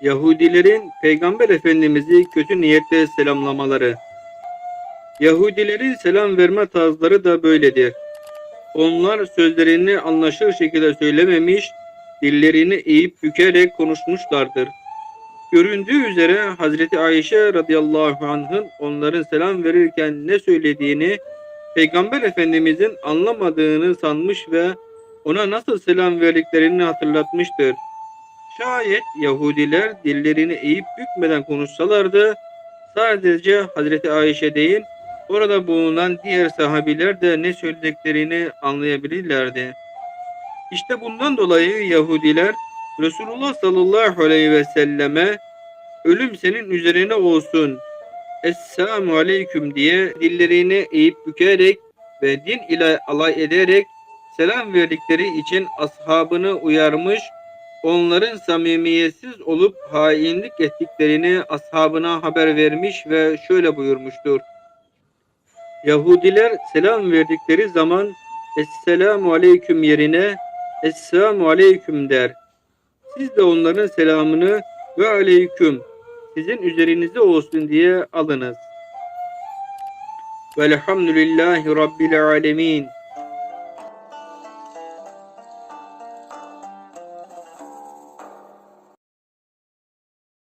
Yahudilerin Peygamber Efendimiz'i kötü niyetle selamlamaları. Yahudilerin selam verme tarzları da böyledir. Onlar sözlerini anlaşılır şekilde söylememiş, dillerini eğip bükerek konuşmuşlardır. Göründüğü üzere Hazreti Ayşe radıyallahu anh'ın onların selam verirken ne söylediğini Peygamber Efendimizin anlamadığını sanmış ve ona nasıl selam verdiklerini hatırlatmıştır. Şayet Yahudiler dillerini eğip bükmeden konuşsalardı sadece Hazreti Ayşe değil orada bulunan diğer sahabiler de ne söylediklerini anlayabilirlerdi. İşte bundan dolayı Yahudiler Resulullah sallallahu aleyhi ve selleme ölüm senin üzerine olsun Esselamu aleyküm diye dillerini eğip bükerek ve din ile alay ederek selam verdikleri için ashabını uyarmış, onların samimiyetsiz olup hainlik ettiklerini ashabına haber vermiş ve şöyle buyurmuştur. Yahudiler selam verdikleri zaman Esselamu aleyküm yerine Esselamu aleyküm der. Siz de onların selamını ve aleyküm sizin üzerinize olsun diye alınız. Velhamdülillahi Rabbil alemin.